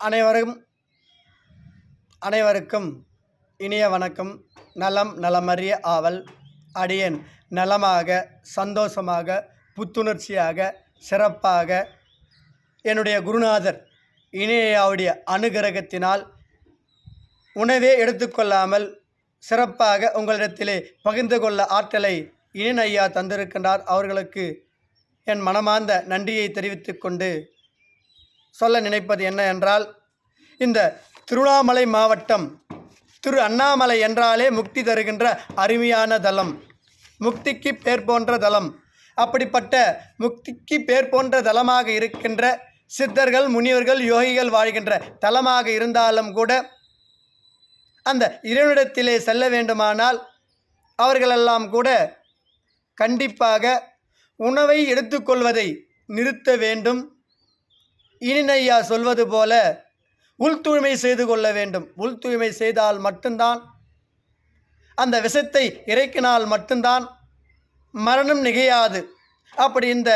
அனைவரும் அனைவருக்கும் இனிய வணக்கம். நலம் நலமறிய ஆவல் அடியேன் நலமாக சந்தோஷமாக புத்துணர்ச்சியாக சிறப்பாக. என்னுடைய குருநாதர் இனியாவுடைய அனுகிரகத்தினால் உணவே எடுத்துக்கொள்ளாமல் சிறப்பாக உங்களிடத்திலே பகிர்ந்து கொள்ள ஆற்றலை இனின் ஐயா தந்திருக்கின்றார். அவர்களுக்கு என் மனமார்ந்த நன்றியை தெரிவித்துக்கொண்டு சொல்ல நினைப்பது என்ன என்றால் இந்த திருவண்ணாமலை மாவட்டம் திரு அண்ணாமலை என்றாலே முக்தி தருகின்ற அருமையான தலம் முக்திக்கு பேர் போன்ற தலம். அப்படிப்பட்ட முக்திக்கு பேர் போன்ற தலமாக இருக்கின்ற சித்தர்கள் முனிவர்கள் யோகிகள் வாழ்கின்ற தலமாக இருந்தாலும் கூட அந்த இறைவனிடத்திலே செல்ல வேண்டுமானால் அவர்களெல்லாம் கூட கண்டிப்பாக உணவை எடுத்துக்கொள்வதை நிறுத்த வேண்டும். இனினையா சொல்வது போல உள் தூய்மை செய்து கொள்ள வேண்டும். உள் தூய்மை செய்தால் மட்டும்தான் அந்த விஷத்தை இறக்கினால் மட்டும்தான் மரணம் நிகையாது அப்படி இந்த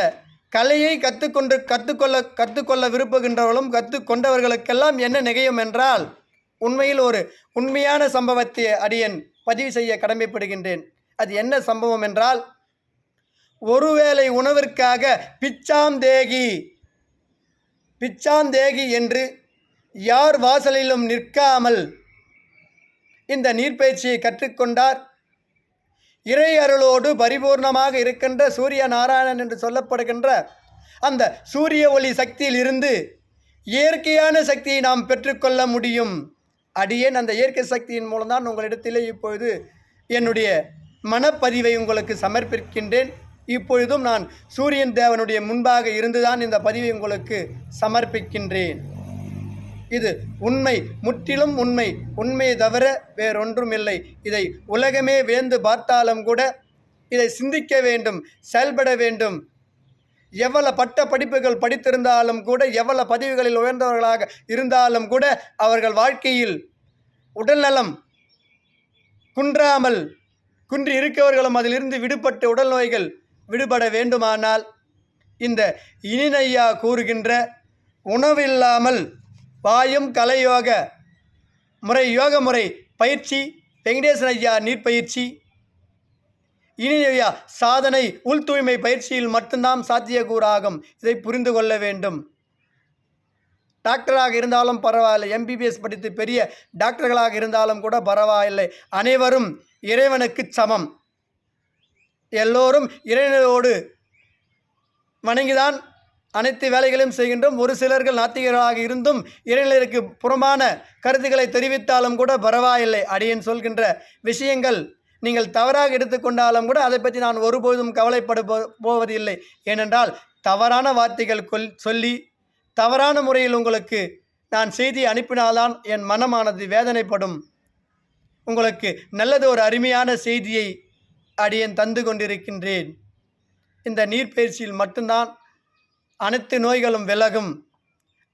கலையை கற்றுக்கொண்டு கற்றுக்கொள்ள கற்றுக்கொள்ள விரும்புகின்றவர்களும் கற்றுக்கொண்டவர்களுக்கெல்லாம் என்ன நிகழும் என்றால் உண்மையில் ஒரு உண்மையான சம்பவத்தை அடியன் பதிவு செய்ய கடமைப்படுகின்றேன். அது என்ன சம்பவம் என்றால் ஒருவேளை உணவிற்காக பிச்சாந்தேகி பிச்சாந்தேகி என்று யார் வாசலிலும் நிற்காமல் இந்த நீர்ப்பயிற்சியை கற்றுக்கொண்டார். இறை அருளோடு பரிபூர்ணமாக இருக்கின்ற சூரிய நாராயணன் என்று சொல்லப்படுகின்ற அந்த சூரிய ஒளி சக்தியில் இருந்து இயற்கையான சக்தியை நாம் பெற்றுக்கொள்ள முடியும். அடியேன் அந்த இயற்கை சக்தியின் மூலம்தான் உங்களிடத்திலே இப்பொழுது என்னுடைய மனப்பதிவை உங்களுக்கு சமர்ப்பிக்கின்றேன். இப்பொழுதும் நான் சூரியன் தேவனுடைய முன்பாக இருந்துதான் இந்த பதிவை உங்களுக்கு சமர்ப்பிக்கின்றேன். இது உண்மை முற்றிலும் உண்மை உண்மையை தவிர வேறொன்றும் இல்லை இதை உலகமே வேந்து பார்த்தாலும் கூட இதை சிந்திக்க வேண்டும் செயல்பட வேண்டும். எவ்வளவு பட்ட படிப்புகள் படித்திருந்தாலும் கூட எவ்வளவு பதிவுகளில் உயர்ந்தவர்களாக இருந்தாலும் கூட அவர்கள் வாழ்க்கையில் உடல்நலம் குன்றாமல் குன்றி இருக்கவர்களும் அதிலிருந்து விடுபட்ட உடல் நோய்கள் விடுபட வேண்டுமானால் இந்த இனினையா கூறுகின்ற உணவில்லாமல் வாயும் கலையோக முறை யோக முறை பயிற்சி வெங்கடேசன் ஐயா நீர்ப்பயிற்சி இனியா சாதனை உள் தூய்மை பயிற்சியில் மட்டும்தான் சாத்தியக்கூறாகும். இதை புரிந்து கொள்ள வேண்டும். டாக்டராக இருந்தாலும் பரவாயில்லை. எம்பிபிஎஸ் படித்து பெரிய டாக்டர்களாக இருந்தாலும் கூட பரவாயில்லை. அனைவரும் இறைவனுக்கு சமம். எல்லோரும் இறைநிலையோடு வணங்கிதான் அனைத்து வேலைகளையும் செய்கின்றோம். ஒரு சிலர்கள் நாத்திகர்களாக இருந்தும் இறைநிலைக்கு புறமான கருத்துக்களை தெரிவித்தாலும் கூட பரவாயில்லை. அடியன் சொல்கின்ற விஷயங்கள் நீங்கள் தவறாக எடுத்துக்கொண்டாலும் கூட அதை பற்றி நான் ஒருபோதும் கவலைப்பட போவதில்லை. ஏனென்றால் தவறான வார்த்தைகள் கொல் சொல்லி தவறான முறையில் உங்களுக்கு நான் செய்தி அனுப்பினால்தான் என் மனமானது வேதனைப்படும். உங்களுக்கு நல்லது ஒரு அருமையான செய்தியை அடியேன் தந்து கொண்டிருக்கின்றேன். இந்த நீர்ப்பயிற்சியில் மட்டும்தான் அனைத்து நோய்களும் விலகும்.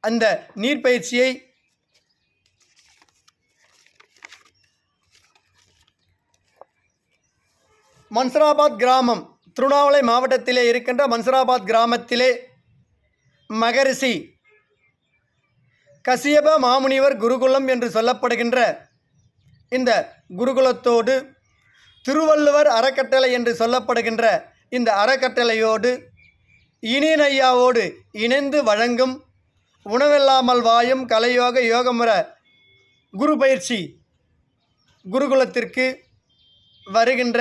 அந்த நீர்ப்பயிற்சியை மன்சராபாத் கிராமம் திருவண்ணாமலை மாவட்டத்திலே இருக்கின்ற மன்சராபாத் கிராமத்திலே மகரிஷி கசியப மாமுனிவர் குருகுலம் என்று சொல்லப்படுகின்ற இந்த குருகுலத்தோடு திருவள்ளுவர் அறக்கட்டளை என்று சொல்லப்படுகின்ற இந்த அறக்கட்டளையோடு இனியனையாவோடு இணைந்து வழங்கும் உணவில்லாமல் வாயும் கலையோக யோகமுற குரு பயிற்சி குருகுலத்திற்கு வருகின்ற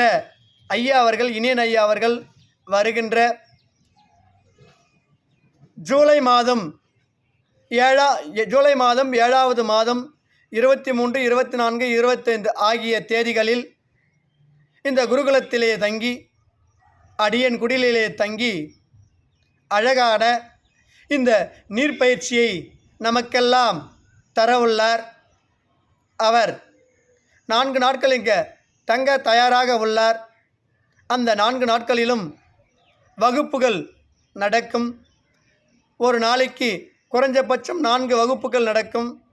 ஐயா அவர்கள் இனியன் ஐயா அவர்கள் வருகின்ற ஜூலை மாதம் ஏழா ஜூலை மாதம் ஏழாவது மாதம் இருபத்தி மூன்று இருபத்தி நான்கு இருபத்தைந்து ஆகிய தேதிகளில் இந்த குருகுலத்திலே தங்கி அடியன் குடிலிலே தங்கி அழகான இந்த நீர்ப்பயிற்சியை நமக்கெல்லாம் தரவுள்ளார் அவர். நான்கு நாட்கள் இங்கே தங்க தயாராக உள்ளார். அந்த நான்கு நாட்களிலும் வகுப்புகள் நடக்கும். ஒரு நாளைக்கு குறைஞ்சபட்சம் நான்கு வகுப்புகள் நடக்கும்.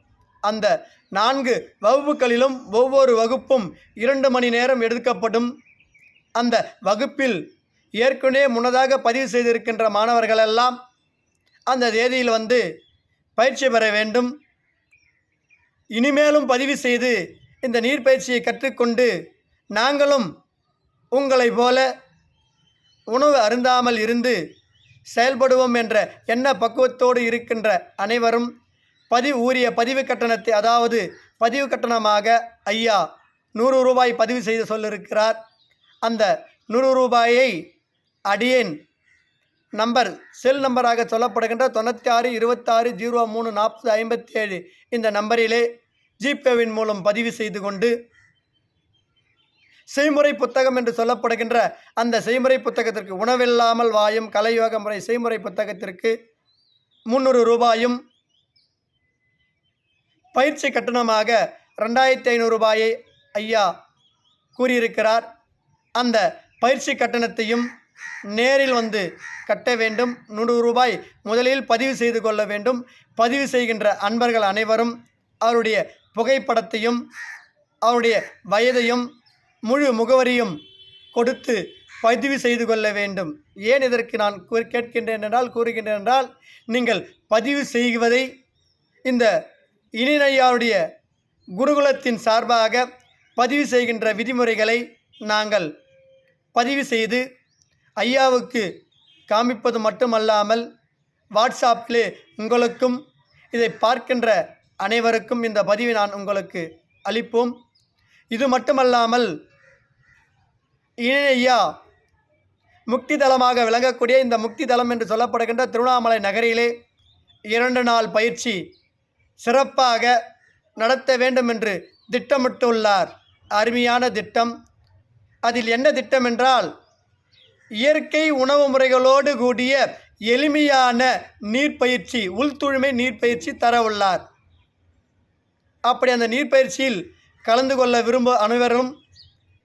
அந்த நான்கு வகுப்புகளிலும் ஒவ்வொரு வகுப்பும் இரண்டு மணி நேரம் எடுக்கப்படும். அந்த வகுப்பில் ஏற்கனவே முன்னதாக பதிவு செய்திருக்கின்ற மாணவர்களெல்லாம் அந்த தேதியில் வந்து பயிற்சி பெற வேண்டும். இனிமேலும் பதிவு செய்து இந்த நீர்ப்பயிற்சியை கற்றுக்கொண்டு நாங்களும் உங்களைப் போல உணவு அருந்தாமல் இருந்து செயல்படுவோம் என்ற எண்ண பக்குவத்தோடு இருக்கின்ற அனைவரும் பதிவு ஊரிய பதிவு கட்டணத்தை அதாவது பதிவு கட்டணமாக ஐயா நூறு ரூபாய் பதிவு செய்து சொல்லியிருக்கிறார் அந்த நூறு ரூபாயை அடியேன் நம்பர் செல் நம்பராக சொல்லப்படுகின்ற தொண்ணூற்றி ஆறு இருபத்தாறு ஜீரோ மூணு நாற்பது ஐம்பத்தி ஏழு இந்த நம்பரிலே ஜிபேவின் மூலம் பதிவு செய்து கொண்டு செய்முறை புத்தகம் என்று சொல்லப்படுகின்ற அந்த செய்முறை புத்தகத்திற்கு உணவில்லாமல் வாயும் கலையோக முறை செய்முறை புத்தகத்திற்கு முந்நூறு ரூபாயும் பயிற்சி கட்டணமாக ரெண்டாயிரத்தி ஐநூறு ரூபாயை ஐயா கூறியிருக்கிறார். அந்த பயிற்சி கட்டணத்தையும் நேரில் வந்து கட்ட வேண்டும். நூறு ரூபாய் முதலில் பதிவு செய்து கொள்ள வேண்டும். பதிவு செய்கின்ற அன்பர்கள் அனைவரும் அவருடைய புகைப்படத்தையும் அவருடைய வயதையும் முழு முகவரியும் கொடுத்து பதிவு செய்து கொள்ள வேண்டும். ஏன் இதற்கு நான் கூ- கேட்கின்றேன் என்றால் கூறுகின்றேன் என்றால் நீங்கள் பதிவு செய்வதை இந்த இனினையாருடைய குருகுலத்தின் சார்பாக பதிவு செய்கின்ற விதிமுறைகளை நாங்கள் பதிவு செய்து ஐயாவுக்கு காமிப்பது மட்டுமல்லாமல் வாட்ஸ்அப்பிலே உங்களுக்கும் இதை பார்க்கின்ற அனைவருக்கும் இந்த பதிவை நான் உங்களுக்கு அளிப்போம். இது மட்டுமல்லாமல் இணையா முக்தி தலமாக விளங்கக்கூடிய இந்த முக்தி தலம் என்று சொல்லப்படுகின்ற திருவண்ணாமலை நகரிலே இரண்டு நாள் பயிற்சி சிறப்பாக நடத்த வேண்டும் என்று திட்டமிட்டுள்ளார். அருமையான திட்டம். அதில் என்ன திட்டம் என்றால் இயற்கை உணவு முறைகளோடு கூடிய எளிமையான நீர்ப்பயிற்சி உள்துழுமை நீர்ப்பயிற்சி தர உள்ளார் அப்படி அந்த நீர்ப்பயிற்சியில் கலந்து கொள்ள விரும்ப அனைவரும்